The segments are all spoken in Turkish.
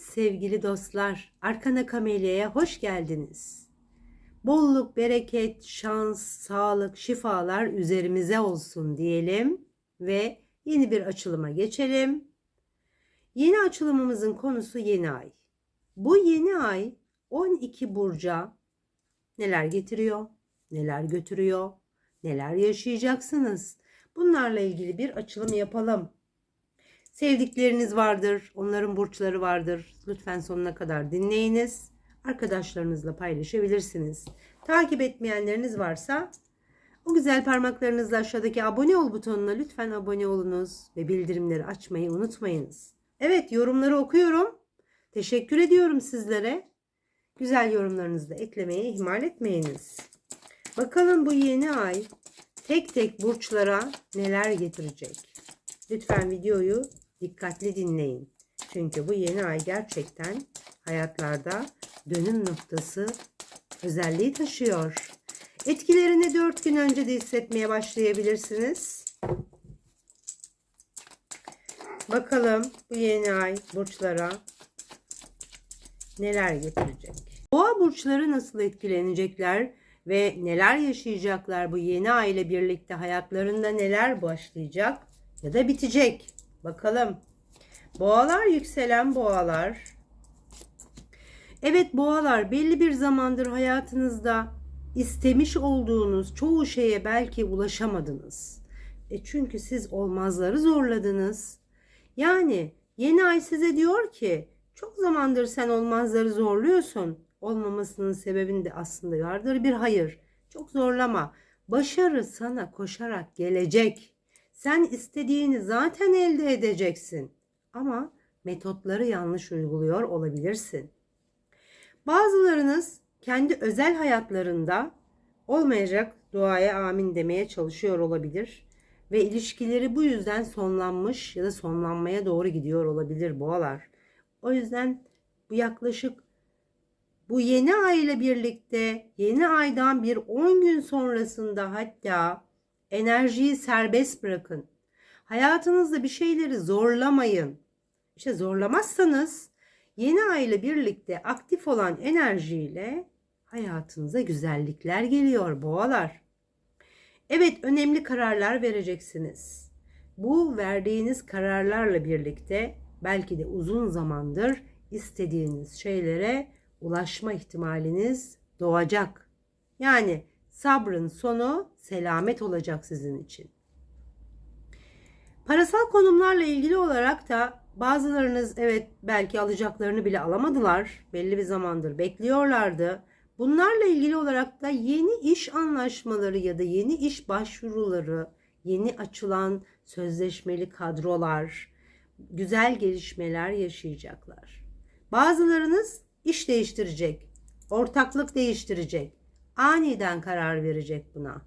sevgili dostlar. Arkana Kamelya'ya hoş geldiniz. Bolluk, bereket, şans, sağlık, şifalar üzerimize olsun diyelim ve yeni bir açılıma geçelim. Yeni açılımımızın konusu yeni ay. Bu yeni ay 12 burca neler getiriyor, neler götürüyor, neler yaşayacaksınız. Bunlarla ilgili bir açılım yapalım. Sevdikleriniz vardır, onların burçları vardır. Lütfen sonuna kadar dinleyiniz. Arkadaşlarınızla paylaşabilirsiniz. Takip etmeyenleriniz varsa o güzel parmaklarınızla aşağıdaki abone ol butonuna lütfen abone olunuz ve bildirimleri açmayı unutmayınız. Evet yorumları okuyorum. Teşekkür ediyorum sizlere. Güzel yorumlarınızı da eklemeye ihmal etmeyiniz. Bakalım bu yeni ay tek tek burçlara neler getirecek. Lütfen videoyu dikkatli dinleyin. Çünkü bu yeni ay gerçekten hayatlarda dönüm noktası özelliği taşıyor. Etkilerini 4 gün önce de hissetmeye başlayabilirsiniz. Bakalım bu yeni ay burçlara neler getirecek? Boğa burçları nasıl etkilenecekler ve neler yaşayacaklar bu yeni ay ile birlikte hayatlarında neler başlayacak ya da bitecek? Bakalım. Boğalar yükselen boğalar. Evet boğalar belli bir zamandır hayatınızda istemiş olduğunuz çoğu şeye belki ulaşamadınız. E çünkü siz olmazları zorladınız. Yani yeni ay size diyor ki çok zamandır sen olmazları zorluyorsun. Olmamasının sebebinde aslında vardır bir hayır. Çok zorlama. Başarı sana koşarak gelecek. Sen istediğini zaten elde edeceksin. Ama metotları yanlış uyguluyor olabilirsin. Bazılarınız kendi özel hayatlarında olmayacak duaya amin demeye çalışıyor olabilir ve ilişkileri bu yüzden sonlanmış ya da sonlanmaya doğru gidiyor olabilir boğalar. O yüzden bu yaklaşık bu yeni ay ile birlikte yeni aydan bir 10 gün sonrasında hatta enerjiyi serbest bırakın. Hayatınızda bir şeyleri zorlamayın. İşte zorlamazsanız yeni ay ile birlikte aktif olan enerjiyle hayatınıza güzellikler geliyor boğalar. Evet önemli kararlar vereceksiniz. Bu verdiğiniz kararlarla birlikte belki de uzun zamandır istediğiniz şeylere ulaşma ihtimaliniz doğacak. Yani sabrın sonu selamet olacak sizin için. Parasal konumlarla ilgili olarak da bazılarınız evet belki alacaklarını bile alamadılar. Belli bir zamandır bekliyorlardı. Bunlarla ilgili olarak da yeni iş anlaşmaları ya da yeni iş başvuruları, yeni açılan sözleşmeli kadrolar, güzel gelişmeler yaşayacaklar. Bazılarınız iş değiştirecek, ortaklık değiştirecek, aniden karar verecek buna.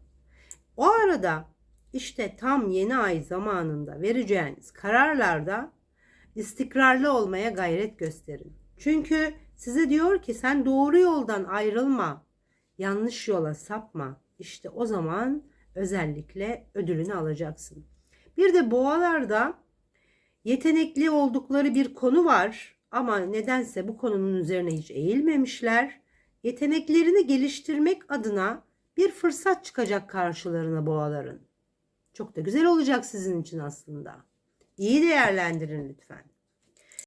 O arada işte tam yeni ay zamanında vereceğiniz kararlarda istikrarlı olmaya gayret gösterin. Çünkü size diyor ki sen doğru yoldan ayrılma, yanlış yola sapma. İşte o zaman özellikle ödülünü alacaksın. Bir de boğalarda yetenekli oldukları bir konu var ama nedense bu konunun üzerine hiç eğilmemişler. Yeteneklerini geliştirmek adına bir fırsat çıkacak karşılarına boğaların. Çok da güzel olacak sizin için aslında. İyi değerlendirin lütfen.